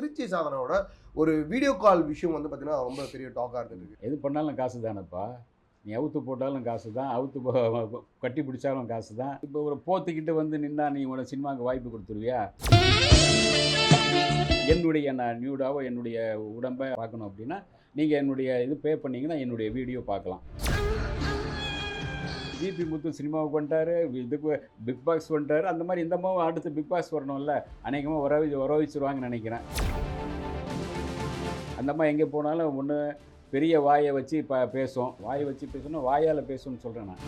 திருச்சி சாதனோட ஒரு video call விஷயம் வந்து பார்த்தீங்கன்னா ரொம்ப பெரிய டாக்காக இருந்துருக்கு எது பண்ணாலும் காசு தானேப்பா நீ அவுத்து போட்டாலும் காசு தான் அவுத்து போ- கட்டி பிடிச்சாலும் காசு தான் இப்போ ஒரு போத்துக்கிட்டு வந்து நின்னா நீ உன சினிமாவுக்கு வாய்ப்பு கொடுத்துருவியா? என்னுடைய நான் நியூடாவோ என்னுடைய உடம்பை பார்க்கணும் அப்படின்னா நீங்கள் என்னுடைய இது பே பண்ணிங்கன்னா என்னுடைய வீடியோ பார்க்கலாம். ஜிபி முத்து சினிமாவுக்கு வந்துட்டாரு. இதுக்கு பிக் பாஸ் வந்துட்டாரு. அந்த மாதிரி இந்த அம்மாவும் அடுத்து பிக் பாஸ் வரணும்ல. அநேகமாக உறவி உறவிச்சிருவாங்கன்னு நினைக்கிறேன். அந்த அம்மா எங்கே போனாலும் ஒன்று பெரிய வாயை வச்சு இப்போ பேசும். வாயை வச்சு பேசணும் வாயால் பேசும்னு சொல்கிறேன் நான்.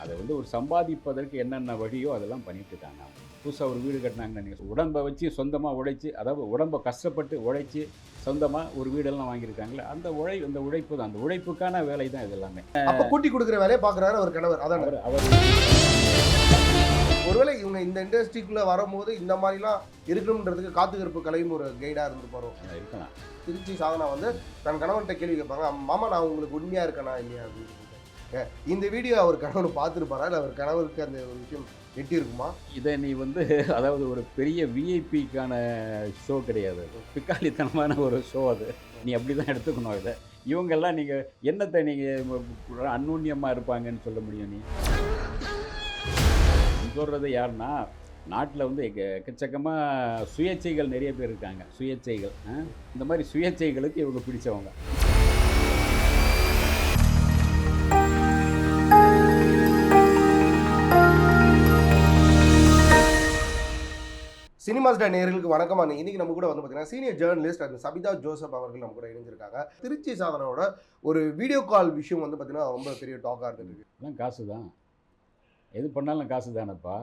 அதை வந்து ஒரு சம்பாதிப்பதற்கு என்னென்ன வழியோ அதெல்லாம் பண்ணிட்டு இருக்காங்க அவங்க. புதுசா ஒரு வீடு கட்டினாங்கன்னு நினைக்கிறேன். உடம்பை வச்சு சொந்தமாக உழைச்சி அதாவது உடம்பை கஷ்டப்பட்டு உழைச்சி சொந்தமாக ஒரு வீடெல்லாம் வாங்கியிருக்காங்களே அந்த உழை அந்த உழைப்பு தான். அந்த உழைப்புக்கான வேலை தான் இது எல்லாமே. அப்ப கூட்டி கொடுக்குற வேலையை பார்க்குறாரு அவர் கணவர். அதான்? அவர் அவர். ஒருவேளை இவங்க இந்த இண்டஸ்ட்ரிக்குள்ள வரும்போது இந்த மாதிரிலாம் இருக்கணுன்றதுக்கு காத்துக்கிருப்பு கலையும் ஒரு கைடா இருந்து போறோம். இருக்கலாம். திருச்சி சாதனா வந்து தன் கணவன்கிட்ட கேள்வி கேட்பாங்க மாமா நான் உங்களுக்கு உண்மையா இருக்கனா இல்லையா? அப்படின்னு இந்த வீடியோ அவர் கணவன் பார்த்துருப்பாரா? இல்லை அவர் கணவருக்கு அந்த ஒரு விஷயம் எட்டியிருக்குமா இதை நீ வந்து அதாவது ஒரு பெரிய விஐபிக்கான ஷோ கிடையாது. பிக்காளித்தனமான ஒரு ஷோ அது. நீ அப்படி தான் எடுத்துக்கணும் இதை. இவங்கெல்லாம் நீங்கள் என்னத்தை நீங்கள் அந்நுண்ணியமாக இருப்பாங்கன்னு சொல்ல முடியும் நீ? சொல்கிறது யாருன்னா நாட்டில் வந்து எக்கச்சக்கமாக சுயேட்சைகள் நிறைய பேர் இருக்காங்க. சுயேட்சைகள் இந்த மாதிரி சுயேட்சைகளுக்கு இவங்க பிடிச்சவங்க. சினிமா நேர்களுக்கு வணக்கம்? வணக்கமா இன்னைக்கு நம்ம கூட வந்து பார்த்தீங்கன்னா சீனியர் ஜேர்னலிஸ்ட் அந்த சபிதா ஜோசப் அவர்கள் நம்ம கூட இணைஞ்சிருக்காங்க. திருச்சி சாதனோட ஒரு வீடியோ கால் விஷயம் வந்து பார்த்தீங்கன்னா ரொம்ப பெரிய டாக்காக இருந்துருக்கு எல்லாம் காசு தான் எது பண்ணாலும் காசு தானேப்பா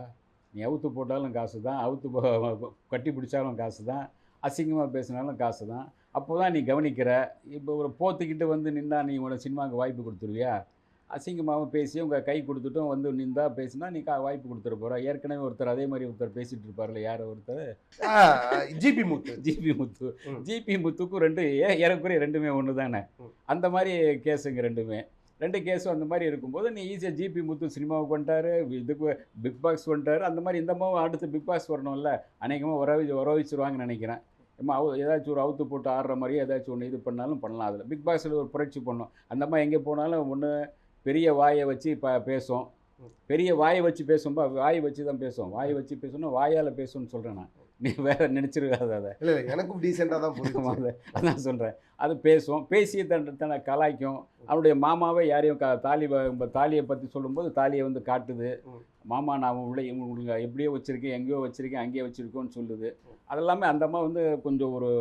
நீ அவுத்து போட்டாலும் காசு தான் அவுத்து போ- கட்டி பிடிச்சாலும் காசு தான் அசிங்கமாக பேசினாலும் காசு தான் அப்போ தான் நீ கவனிக்கிற. இப்போ ஒரு போத்துக்கிட்டு வந்து நின்னா நீ உன சினிமாவுக்கு வாய்ப்பு கொடுத்துருவியா? அசிங்கமாகவும் பேசி உங்கள் கை கொடுத்துட்டும் வந்து நின்றா பேசினா நீ கா வாய்ப்பு கொடுத்துட போகிற ஏற்கனவே ஒருத்தர் அதே மாதிரி ஒருத்தர் பேசிகிட்டு இருப்பார்ல யார் ஒருத்தர்? GP Muthu. GP Muthu. GP முத்துக்கும் ரெண்டு ஏ ஏறக்குறைய ரெண்டுமே ஒன்று தானே. அந்த மாதிரி கேஸுங்க ரெண்டுமே. ரெண்டு கேஸும் அந்த மாதிரி இருக்கும்போது நீ ஈஸியாக ஜிபி முத்து சினிமாவுக்கு வந்துட்டாரு இதுக்கு பிக் பாஸ் வந்துட்டாரு அந்த மாதிரி இந்த அம்மாவும் அடுத்து பிக் பாஸ் வரணும்ல. அநேகமாக உறவி உறவிச்சிருவாங்கன்னு நினைக்கிறேன். ஏமா அவ ஏதாச்சும் ஒரு அவுத்து போட்டு ஆடுற மாதிரி ஏதாச்சும் ஒன்று இது பண்ணாலும் பண்ணலாம். அதில் பிக் பாஸில் ஒரு புரட்சி பண்ணும். அந்த அம்மா எங்கே போனாலும் ஒன்று பெரிய வாயை வச்சு இப்போ பேசும். பெரிய வாயை வச்சு பேசும்பா வாயை வச்சு தான் பேசும். வாயை வச்சு பேசணும் வாயால் பேசும்னு சொல்கிறேன் நான். நீ வேற நினச்சிருக்காத அதை. இல்லை எனக்கும் டீசெண்டாக தான் புரியுது ஆமாம் அதான் சொல்கிறேன் அது பேசும். பேசி தன் தன்னை கலாய்க்கும். அவனுடைய மாமாவை யாரையும் க தாலி தாலியை பற்றி சொல்லும்போது தாலியை வந்து காட்டுது. மாமா நான் உள்ள உங்களுக்கு எப்படியோ வச்சுருக்கேன் எங்கேயோ வச்சுருக்கேன் அங்கேயோ வச்சுருக்கோன்னு சொல்லுது. அதெல்லாமே அந்த அம்மா வந்து கொஞ்சம் ஒரு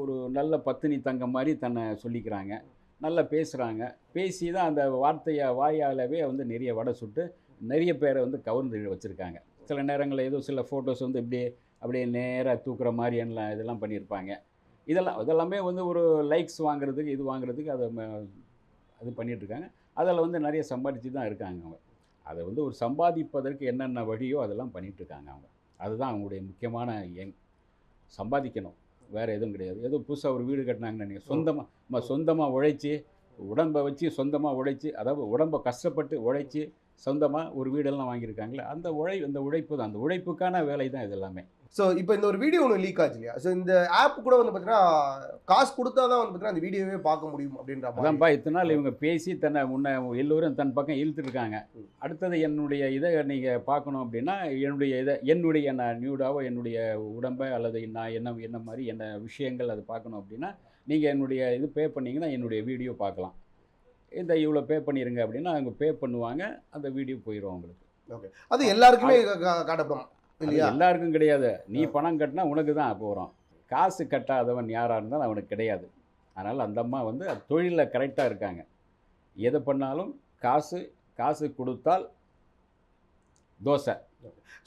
ஒரு நல்ல பத்தினி தங்கம் மாதிரி தன்னை சொல்லிக்கிறாங்க. நல்லா பேசுகிறாங்க பேசி தான் அந்த வார்த்தையை வாயாலவே வந்து நிறைய வடை சுட்டு நிறைய பேரை வந்து கவர்ந்து வச்சுருக்காங்க. சில நேரங்களில் ஏதோ சில ஃபோட்டோஸ் வந்து இப்படியே அப்படியே நேராக தூக்குற மாதிரி எல்லாம் இதெல்லாம் பண்ணியிருப்பாங்க. இதெல்லாம் இதெல்லாமே வந்து ஒரு லைக்ஸ் வாங்குறதுக்கு இது வாங்குறதுக்கு அதை ம- அது பண்ணிட்டு இருக்காங்க. அதில் வந்து நிறைய சம்பாதிச்சு தான் இருக்காங்க அவங்க. அதை வந்து ஒரு சம்பாதிப்பதற்கு என்னென்ன வழியோ அதெல்லாம் பண்ணிகிட்ருக்காங்க இருக்காங்க அவங்க. அதுதான் அவங்களுடைய முக்கியமான எண். சம்பாதிக்கணும். வேறு எதுவும் கிடையாது. ஏதோ புதுசாக ஒரு வீடு கட்டினாங்கன்னு நீங்கள் சொந்தமாக சொந்தமாக உழைச்சி உடம்பை வச்சு சொந்தமாக உழைச்சி அதாவது உடம்பை கஷ்டப்பட்டு உழைச்சி சொந்தமாக ஒரு வீடெல்லாம் வாங்கியிருக்காங்களே அந்த உழை அந்த உழைப்பு தான். அந்த உழைப்புக்கான வேலை தான் இது எல்லாமே. ஸோ இப்போ இந்த ஒரு வீடியோ ஒன்று லீக் ஆச்சு இல்லையா ஸோ இந்த ஆப் கூட வந்து பார்த்தீங்கன்னா காசு கொடுத்தா தான் வந்து பார்த்தீங்கன்னா அந்த வீடியோவே பார்க்க முடியும் அப்படின்ற அதான்ப்பா இத்தனை நாள் இவங்க பேசி தன்னை முன்ன எல்லோரும் தன் பக்கம் ம். அடுத்தது என்னுடைய இதை நீங்கள் பார்க்கணும் அப்படின்னா என்னுடைய இதை என்னுடைய நான் நியூடாவோ என்னுடைய உடம்பை அல்லது நான் என்ன என்ன மாதிரி என்ன விஷயங்கள் அது பார்க்கணும் அப்படின்னா நீங்கள் என்னுடைய இது பே பண்ணீங்கன்னா என்னுடைய வீடியோ பார்க்கலாம். இந்த இவ்வளோ பே பண்ணிடுங்க அப்படின்னா அவங்க பே பண்ணுவாங்க அந்த வீடியோ போயிடும் அவங்களுக்கு அது எல்லாருக்குமே காட்டப்படும் இல்லையா? எல்லாருக்கும் கிடையாது. நீ. பணம் கட்டினா உனக்கு தான் போகிறோம் காசு கட்டாதவன் யாராக இருந்தாலும் அவனுக்கு கிடையாது. அதனால் அந்த அம்மா வந்து தொழிலில் கரெக்டாக இருக்காங்க. எதை பண்ணாலும் காசு காசு கொடுத்தால் தோசை.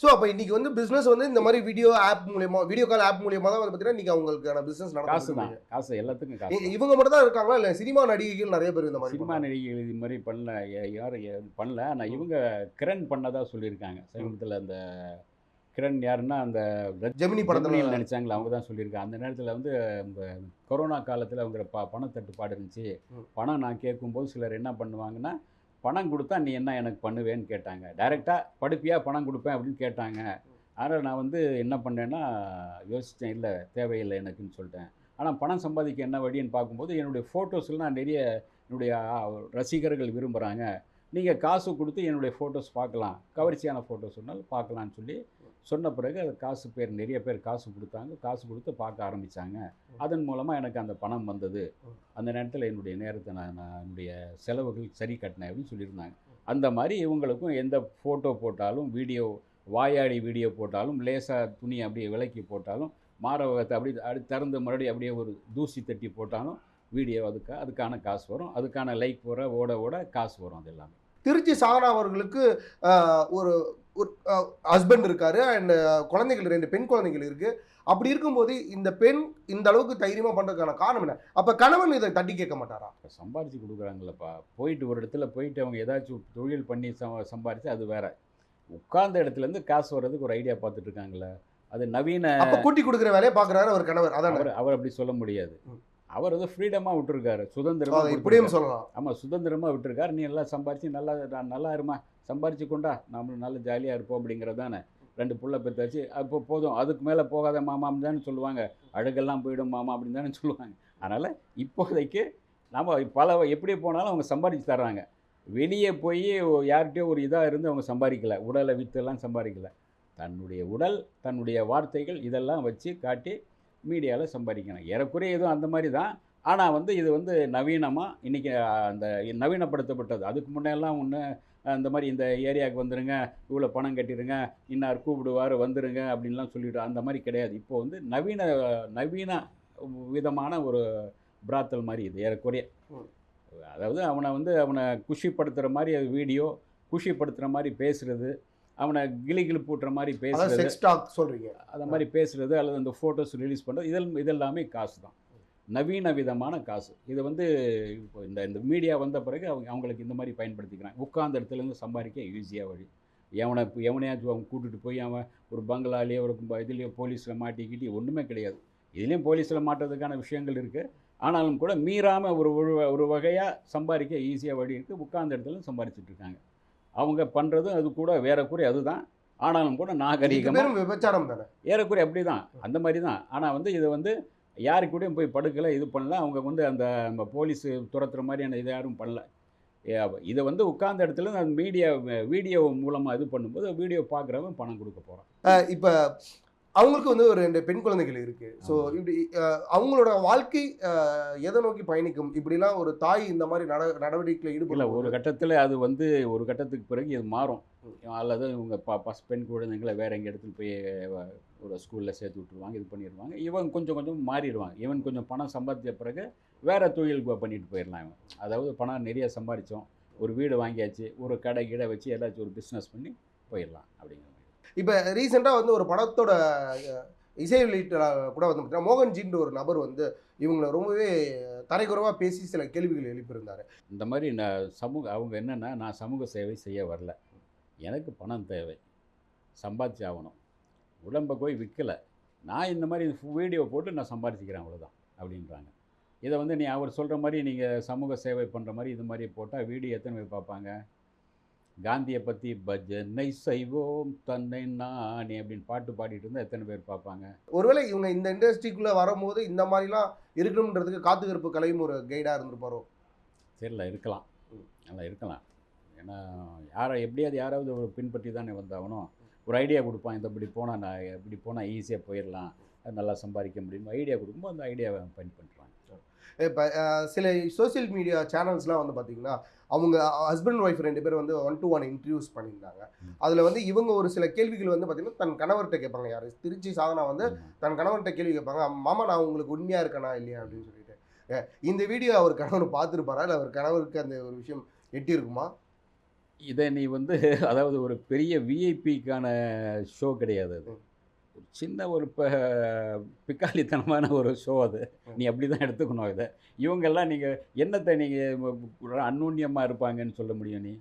ஸோ அப்போ இன்னைக்கு வந்து பிஸ்னஸ் வந்து இந்த மாதிரி வீடியோ ஆப் மூலியமா வீடியோ கால் ஆப் மூலியமா தான் வந்து பார்த்தீங்கன்னா இன்னைக்கு அவங்களுக்கான பிஸ்னஸ் காசு தான். காசு எல்லாத்துக்கும் காசு. இவங்க மட்டும் தான் இருக்காங்களா? இல்லை சினிமா நடிகைகள் நிறைய பேர் இந்த மாதிரி சினிமா நடிகைகள் இது மாதிரி பண்ணல. யாரும் பண்ணல. ஆனால் இவங்க கிரண் பண்ணதா சொல்லியிருக்காங்க. சமீபத்தில் அந்த கிரண் யாருன்னா அந்த ஜெமினி படத்துல ஜெமினியில் நடிச்சாங்களே அவங்க தான் சொல்லியிருக்காங்க. அந்த நேரத்தில் வந்து கொரோனா காலத்தில் அவங்க ப பணத்தட்டுப்பாடு இருந்துச்சு. பணம் நான் கேட்கும்போது சிலர் என்ன பண்ணுவாங்கன்னா பணம் கொடுத்தா நீ என்ன எனக்கு பண்ணுவேன்னு கேட்டாங்க. டைரெக்டாக படிப்பியா பணம் கொடுப்பேன் அப்படின்னு கேட்டாங்க. அதனால் நான் வந்து என்ன பண்ணேன்னா யோசித்தேன் இல்லை தேவையில்லை எனக்குன்னு சொல்லிட்டேன். ஆனால் பணம் சம்பாதிக்க என்ன வழின்னு பார்க்கும்போது என்னுடைய ஃபோட்டோஸ்லாம் நிறைய என்னுடைய ரசிகர்கள் விரும்புகிறாங்க நீங்கள் காசு கொடுத்து என்னுடைய ஃபோட்டோஸ் பார்க்கலாம். கவர்ச்சியான ஃபோட்டோஸ் சொன்னாலும் பார்க்கலான்னு சொல்லி சொன்ன பிறகு அது காசு பேர் நிறைய பேர் காசு கொடுத்தாங்க. காசு கொடுத்து பார்க்க ஆரம்பித்தாங்க அதன் மூலமாக எனக்கு அந்த பணம் வந்தது. அந்த நேரத்தில் என்னுடைய நேரத்தை நான் நான் என்னுடைய செலவுகள் சரி கட்டினேன் அப்படின்னு சொல்லியிருந்தாங்க. அந்த மாதிரி இவங்களுக்கும் எந்த ஃபோட்டோ போட்டாலும் வீடியோ வாயாடி வீடியோ போட்டாலும் லேசாக துணி அப்படியே விலக்கி போட்டாலும் மாரவகத்தை அப்படியே அப்படி திறந்து மறுபடியும் அப்படியே ஒரு தூசி தட்டி போட்டாலும் வீடியோ அதுக்கு அதுக்கான காசு வரும். அதுக்கான லைக் வர ஓட ஓட காசு வரும் அது எல்லாமே. திருச்சி சாகனா அவர்களுக்கு ஒரு ஒரு ஹஸ்பண்ட் இருக்காரு அண்ட் குழந்தைகள் ரெண்டு பெண் குழந்தைகள் இருக்கு. அப்படி இருக்கும்போது இந்த பெண் இந்த அளவுக்கு தைரியமா பண்றதுக்கான காரணம் என்ன? அப்ப கணவன் இதை தட்டி கேட்க மாட்டாரா? சம்பாரிச்சு கொடுக்குறாங்களப்பா போயிட்டு ஒரு இடத்துல போயிட்டு அவங்க ஏதாச்சும் தொழில் பண்ணி ச சம்பாரிச்சு அது வேற. உட்கார்ந்த இடத்துலேருந்து காசு வர்றதுக்கு ஒரு ஐடியா பார்த்துட்டு இருக்காங்களே அது நவீன அப்ப கூட்டி கொடுக்குற வேலையை பாக்குறாரு அவர் கணவர். அதான்? அவர் அப்படி சொல்ல முடியாது. அவர் வந்து ஃப்ரீடமாக விட்டுருக்காரு. சுதந்திரமா இப்படியும். சொல்லலாம். ஆமாம் சுதந்திரமாக விட்டுருக்காரு. நீ எல்லாம் சம்பாரிச்சு நல்லா நான் நல்லா இருமா சம்பாரிச்சு கொண்டா நம்மளும் நல்ல ஜாலியாக இருப்போம் அப்படிங்கிறது தானே. ரெண்டு புள்ள பெற்றாச்சு அப்போ போதும். அதுக்கு மேலே போகாத மாமான்னு தானே சொல்லுவாங்க. அழகெல்லாம் போயிடும் மாமா அப்படின்னு தானே சொல்லுவாங்க. அதனால் இப்போதைக்கு நம்ம பல எப்படி போனாலும் அவங்க சம்பாதிச்சு தர்றாங்க. வெளியே போய் யார்கிட்டயோ ஒரு இதாக இருந்து அவங்க சம்பாதிக்கல. உடலை விற்றெல்லாம் சம்பாதிக்கல. தன்னுடைய உடல் தன்னுடைய வார்த்தைகள் இதெல்லாம் வச்சு காட்டி மீடியாவில் சம்பாதிக்கணும். ஏறக்குறைய இதுவும் அந்த மாதிரி தான். ஆனால் வந்து இது வந்து நவீனமாக இன்றைக்கி அந்த நவீனப்படுத்தப்பட்டது. அதுக்கு முன்னெல்லாம் ஒன்று இந்த மாதிரி இந்த ஏரியாவுக்கு வந்துருங்க இவ்வளோ பணம் கட்டிடுங்க இன்னார் கூப்பிடுவார் வந்துருங்க அப்படின்லாம் சொல்லிட்டு அந்த மாதிரி கிடையாது. இப்போ வந்து நவீன நவீன விதமான ஒரு பிராத்தல் மாதிரி இது ஏறக்குறைய. அதாவது அவனை வந்து அவனை குஷிப்படுத்துகிற மாதிரி வீடியோ குஷிப்படுத்துகிற மாதிரி பேசுறது அவனை கிளி கிளி பூட்டுற மாதிரி பேசுறது. செக்ஸ் டாக் சொல்றீங்க. அந்த மாதிரி பேசுறது அல்லது அந்த ஃபோட்டோஸ் ரிலீஸ் பண்ணுறது இதெல் இதெல்லாமே காசு தான். நவீன விதமான காசு. இது வந்து இப்போ இந்த இந்த மீடியா வந்த பிறகு அவங்க அவங்களுக்கு இந்த மாதிரி பயன்படுத்திக்கிறாங்க. உட்கார்ந்த இடத்துலேருந்து சம்பாதிக்க ஈஸியாக வழி. எவனை எவனையாச்சும் அவன் கூட்டிகிட்டு போய் அவன் ஒரு பங்களாலேயோ ஒரு இதுலேயோ போலீஸில் மாட்டிக்கிட்டு ஒன்றுமே கிடையாது. இதுலேயும் போலீஸில் மாட்டுறதுக்கான விஷயங்கள் இருக்குது ஆனாலும் கூட மீறாமல் ஒரு ஒரு ஒரு வகையாக சம்பாதிக்க ஈஸியாக வழி இருக்குது உட்கார்ந்த இடத்துல சம்பாதிச்சிட்டு இருக்காங்க. அவங்க பண்ணுறதும் அது கூட வேற குறை அதுதான். ஆனாலும் கூட பேரும் விபச்சாரம் தானே? ஏறக்குறைய அப்படி தான் அந்த மாதிரி தான் ஆனால் வந்து இது வந்து யாரு கூடயும் போய் படுக்கலை இது பண்ணல. அவங்க வந்து அந்த நம்ம போலீஸ் துரத்துற மாதிரியான இதை யாரும் பண்ணல. இதை வந்து உட்கார்ந்த இடத்துல அந்த மீடியா வீடியோ மூலமாக இது பண்ணும்போது வீடியோ பார்க்குறவன் பணம் கொடுக்க போகிறான் அஹ் இப்ப அவங்களுக்கு வந்து ஒரு ரெண்டு பெண் குழந்தைகள் இருக்கு. ஸோ. இப்படி அவங்களோட வாழ்க்கை எதை நோக்கி பயணிக்கும்? இப்படிலாம் ஒரு தாய் இந்த மாதிரி நட நடவடிக்கையில் இல்லை ஈடுபட ஒரு கட்டத்தில் அது வந்து ஒரு கட்டத்துக்கு பிறகு இது மாறும். அல்லது இவங்க ப பஸ் பெண் குழந்தைங்களை வேற எங்கே இடத்துல போய் ஒரு ஸ்கூலில் சேர்த்து விட்டுருவாங்க இது பண்ணிடுவாங்க இவன் கொஞ்சம் கொஞ்சம் மாறிடுவாங்க. இவன் கொஞ்சம் பணம் சம்பாதிச்ச பிறகு வேற தொழில் பண்ணிட்டு போயிடலாம் இவன். அதாவது பணம் நிறைய சம்பாதிச்சோம் ஒரு வீடு வாங்கியாச்சு ஒரு கடை கிடை வச்சு ஏதாச்சும் ஒரு பிஸ்னஸ் பண்ணி போயிடலாம் அப்படிங்கிற இப்போ ரீசெண்டாக வந்து ஒரு படத்தோட இசை வெளியீட்டில் கூட வந்து பார்த்தீங்கன்னா மோகன்ஜின்ற ஒரு நபர் வந்து இவங்களை ரொம்பவே தரைக்குறவாக பேசி சில கேள்விகள் எழுப்பியிருந்தாரு. இந்த மாதிரி நான் சமூக அவங்க என்னென்னா நான் சமூக சேவை செய்ய வரல. எனக்கு பணம் தேவை. சம்பாதிச்சு ஆகணும். உடம்பை போய் விற்கலை நான் இந்த மாதிரி வீடியோ போட்டு நான் சம்பாதிச்சிக்கிறேன் அவ்வளோதான் அப்படின்றாங்க. இதை வந்து நீ அவர் சொல்கிற மாதிரி நீங்கள் சமூக சேவை பண்ணுற மாதிரி இது மாதிரி போட்டால் வீடியோ எத்தனை பேர் பார்ப்பாங்க? காந்தியை பற்றி பஜனை செய்வோம் தன்னை நானே அப்படின்னு பாட்டு பாடிட்டு இருந்தால் எத்தனை பேர் பார்ப்பாங்க? ஒருவேளை இவங்க இந்த இண்டஸ்ட்ரிக்குள்ளே வரும்போது இந்த மாதிரிலாம் இருக்கணுன்றதுக்கு காத்துக்கருப்பு கலையும் ஒரு கைடாக இருந்திருப்பாரோ? தெரியல இருக்கலாம். நல்லா இருக்கலாம். ஏன்னா யாரை எப்படியாவது யாராவது ஒரு பின்பற்றி தானே வந்தாகணும். ஒரு ஐடியா கொடுப்பான் இந்த இப்படி போனால் நான் இப்படி போனால் ஈஸியாக போயிடலாம். அது நல்லா சம்பாதிக்க முடியும். ஐடியா கொடுக்கும்போது அந்த ஐடியாவை பயன் பண்ணுறாங்க இப்போ சில சோஷியல் மீடியா சேனல்ஸ்லாம் வந்து பார்த்தீங்கன்னா அவங்க ஹஸ்பண்ட் ஒய்ஃப் ரெண்டு பேரும் வந்து ஒன் டு ஒன் இன்டர்வியூஸ் பண்ணியிருந்தாங்க. அதில் வந்து இவங்க ஒரு சில கேள்விகள் வந்து பார்த்தீங்கன்னா தன் கணவர்கிட்ட கேட்பாங்க. யார்? திருச்சி சாதனா வந்து தன் கணவன்கிட்ட கேள்வி கேட்பாங்க. மாமா நான் உங்களுக்கு உண்மையாக இருக்கனா இல்லையா? அப்படின்னு சொல்லிட்டு. இந்த வீடியோ அவர் கணவர் பார்த்துருப்பாரா? இல்லை அவர் கணவருக்கு அந்த ஒரு விஷயம் எட்டி இருக்குமா இதை நீ வந்து அதாவது ஒரு பெரிய விஐபிக்கான ஷோ கிடையாது அது. ஒரு சின்ன ஒரு ப பிக்காளித்தனமான ஒரு ஷோ அது. நீ அப்படி தான் எடுத்துக்கணும் இதை. இவங்கெல்லாம் நீங்கள் என்னத்தை நீங்கள் அந்நுண்ணியமாக இருப்பாங்கன்னு சொல்ல முடியும் நீ?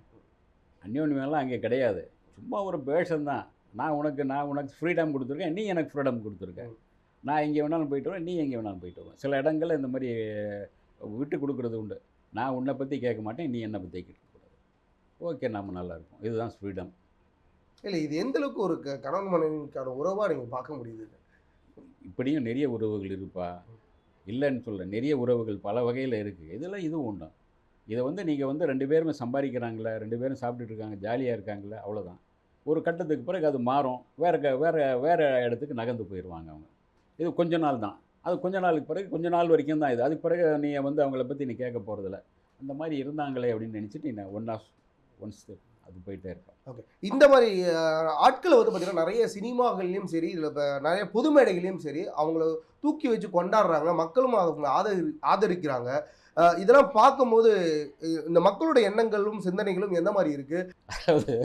அந்யோன்யமெல்லாம் அங்கே கிடையாது. சும்மா ஒரு பேஷன்தான் நான் உனக்கு நான் உனக்கு ஃப்ரீடம் கொடுத்துருக்கேன். நீ எனக்கு ஃப்ரீடம் கொடுத்துருக்க. நான் எங்கே வேணாலும் போயிட்டு வருவேன். நீ எங்கே வேணாலும் போயிட்டு வருவேன். சில இடங்கள்ல இந்த மாதிரி விட்டு கொடுக்குறது உண்டு. நான் உன்னை பற்றி கேட்க மாட்டேன். நீ என்னை பற்றி கேட்கக்கூடாது ஓகே நம்ம நல்லா இருப்போம் இதுதான் ஃப்ரீடம் இல்லை இது எந்த அளவுக்கு ஒரு க- கணவன் மனைவிக்கான உறவாக நீங்கள் பார்க்க முடியுது இப்படியும் நிறைய உறவுகள் இருப்பா. இல்லைன்னு சொல்ல நிறைய உறவுகள் பல வகையில் இருக்குது இதெல்லாம் இதுவும் ஒன்று இதை வந்து நீங்கள் வந்து ரெண்டு பேருமே சம்பாதிக்கிறாங்களே? ரெண்டு பேரும் சாப்பிட்டுட்டு இருக்காங்க ஜாலியாக இருக்காங்களே? அவ்வளோதான் ஒரு கட்டத்துக்கு பிறகு அது மாறும். வேறு க வேறு வேறு இடத்துக்கு நகர்ந்து போயிடுவாங்க அவங்க. இது கொஞ்ச நாள் தான். அது கொஞ்ச நாளுக்கு பிறகு கொஞ்ச நாள் வரைக்கும் தான் இது. அதுக்கு பிறகு நீ வந்து அவங்கள பற்றி நீ கேட்க போகிறதில்ல அந்த மாதிரி இருந்தாங்களே அப்படின்னு நினச்சிட்டு நீ ஒன் ஆஃப் ஒன் ஸ்டெப் அது போயிட்டே இருப்பேன் ஓகே. இந்த மாதிரி ஆட்களை வந்து பார்த்தீங்கன்னா நிறைய சினிமாகள்லையும் சரி இதில் இப்போ நிறைய பொது மேடைகள்லையும் சரி அவங்கள தூக்கி வச்சு கொண்டாடுறாங்க மக்களும் அவங்களை ஆதரி ஆதரிக்கிறாங்க. இதெல்லாம் பார்க்கும்போது இந்த மக்களோட எண்ணங்களும் சிந்தனைகளும் எந்த மாதிரி இருக்கு? அதாவது.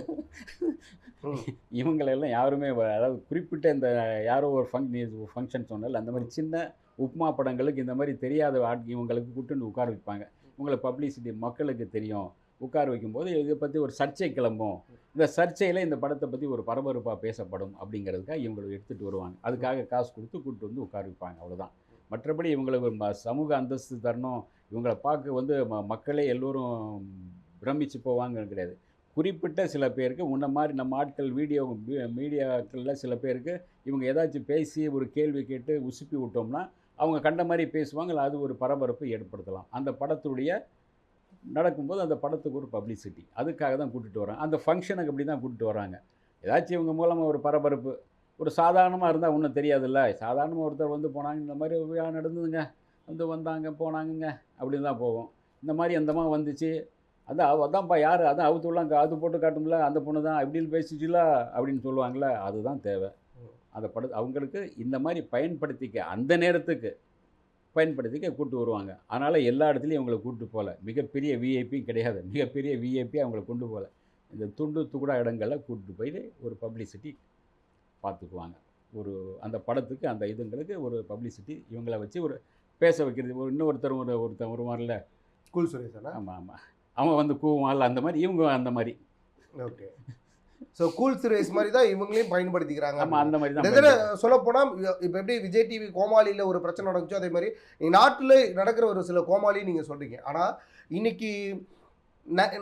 இவங்களெல்லாம் யாருமே அதாவது குறிப்பிட்ட இந்த யாரோ ஒரு ஃபங் ஃபங்க்ஷன் சொன்னல அந்த மாதிரி சின்ன உப்மா படங்களுக்கு இந்த மாதிரி தெரியாத ஆட் இவங்களுக்கு கூட்டுன்னு உட்கார வைப்பாங்க. இவங்களை பப்ளிசிட்டி மக்களுக்கு தெரியும். உட்கார வைக்கும்போது இதை பற்றி ஒரு சர்ச்சை கிளம்பும். இந்த சர்ச்சையில் இந்த படத்தை பற்றி ஒரு பரபரப்பாக பேசப்படும் அப்படிங்கிறதுக்காக இவங்களை எடுத்துகிட்டு வருவாங்க. அதுக்காக காசு கொடுத்து கூப்பிட்டு வந்து உட்கார வைப்பாங்க அவ்வளோதான் மற்றபடி இவங்களுக்கு ம- சமூக அந்தஸ்து தரணும். இவங்களை பார்க்க வந்து ம- மக்களே எல்லோரும் பிரமிச்சு போவாங்கன்னு கிடையாது. குறிப்பிட்ட சில பேருக்கு முன்ன மாதிரி நம்ம ஆட்கள் வீடியோ மீடியாக்களில் சில பேருக்கு இவங்க ஏதாச்சும் பேசி ஒரு கேள்வி கேட்டு உசுப்பி விட்டோம்னா அவங்க கண்ட மாதிரி பேசுவாங்க அது ஒரு பரபரப்பு ஏற்படுத்தலாம். அந்த படத்துடைய நடக்கும்போது அந்த படத்துக்கு ஒரு பப்ளிசிட்டி அதுக்காக தான் கூட்டிகிட்டு வராங்க அந்த ஃபங்க்ஷனுக்கு அப்படி தான் கூட்டிகிட்டு வராங்க ஏதாச்சும் இவங்க மூலமாக ஒரு பரபரப்பு ஒரு சாதாரணமாக இருந்தால் ஒன்றும் தெரியாதுல்ல. சாதாரணமாக ஒருத்தர் வந்து போனாங்க இந்த மாதிரி விழா நடந்ததுங்க. வந்து வந்தாங்க போனாங்கங்க அப்படின்னு தான் போகும். இந்த மாதிரி அந்தமா வந்துச்சு. அதான் அவ- அதான்ப்பா யார்? அதான் அவுத்துலாம் அது போட்டு காட்டும்ல அந்த பொண்ணு தான் இப்படின்னு பேசிச்சுல அப்படின்னு சொல்லுவாங்கள்ல அதுதான் தேவை. அந்த பட அவங்களுக்கு இந்த மாதிரி பயன்படுத்திக்க அந்த நேரத்துக்கு பயன்படுத்திக்க கூட்டு வருவாங்க. அதனால் எல்லா இடத்துலையும் அவங்கள கூட்டு போகல மிகப்பெரிய விஐபி கிடையாது. மிகப்பெரிய விஐபி அவங்கள கொண்டு போகல இந்த துண்டு துக்குடா இடங்களில் கூட்டு போயிட்டு ஒரு பப்ளிசிட்டி பார்த்துக்குவாங்க ஒரு அந்த படத்துக்கு அந்த இதுங்களுக்கு ஒரு பப்ளிசிட்டி இவங்கள வச்சு ஒரு பேச வைக்கிறது. ஒரு இன்னொருத்தர் ஒரு ஒருத்தன் வருவான்ல கூல் சுரேஷ் அண்ணா? ஆமாம் ஆமாம் அவன் வந்து கூவான்ல அந்த மாதிரி இவங்க அந்த மாதிரி. ஓகே. ஸோ கூல் சுரேஷ் மாதிரி தான் இவங்களையும் பயன்படுத்திக்கிறாங்க. ஆமாம் அந்த மாதிரி தான் சொல்ல போனால் இப்போ எப்படி விஜய் டிவி கோமாளியில் ஒரு பிரச்சனை நடந்துச்சோ அதே மாதிரி நாட்டில் நடக்கிற ஒரு சில கோமாளி நீங்கள் சொல்கிறீங்க ஆனால் இன்னைக்கு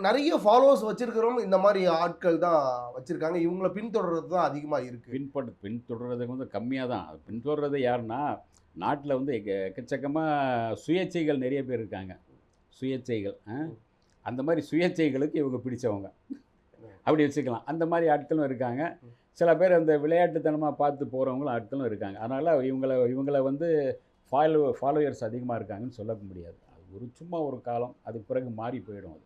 நிறைய ஃபாலோவர்ஸ் வச்சிருக்கிறவங்க இந்த மாதிரி ஆட்கள் தான் வச்சிருக்காங்க. இவங்களை பின்தொடர்றது தான் அதிகமாக இருக்கு. பின்பற்ற பின்தொடர்றது வந்து கம்மியாக தான் பின்தொடர்றது யாருன்னா நாட்டில் வந்து எக்க- எக்கச்சக்கமாக சுயேச்சைகள் நிறைய பேர் இருக்காங்க. சுயேச்சைகள் ஆ? அந்த மாதிரி சுயேச்சைகளுக்கு இவங்க பிடிச்சவங்க. அப்படி வச்சுக்கலாம். அந்த மாதிரி ஆட்களும் இருக்காங்க. சில பேர் அந்த விளையாட்டுத்தனமாக பார்த்து போகிறவங்களும் ஆட்களும் இருக்காங்க. அதனால் இவங்களை இவங்களை வந்து ஃபாலோ ஃபாலோயர்ஸ் அதிகமாக இருக்காங்கன்னு சொல்ல முடியாது. அது ஒரு சும்மா ஒரு காலம் அதுக்கு பிறகு மாறி போயிடும் அது.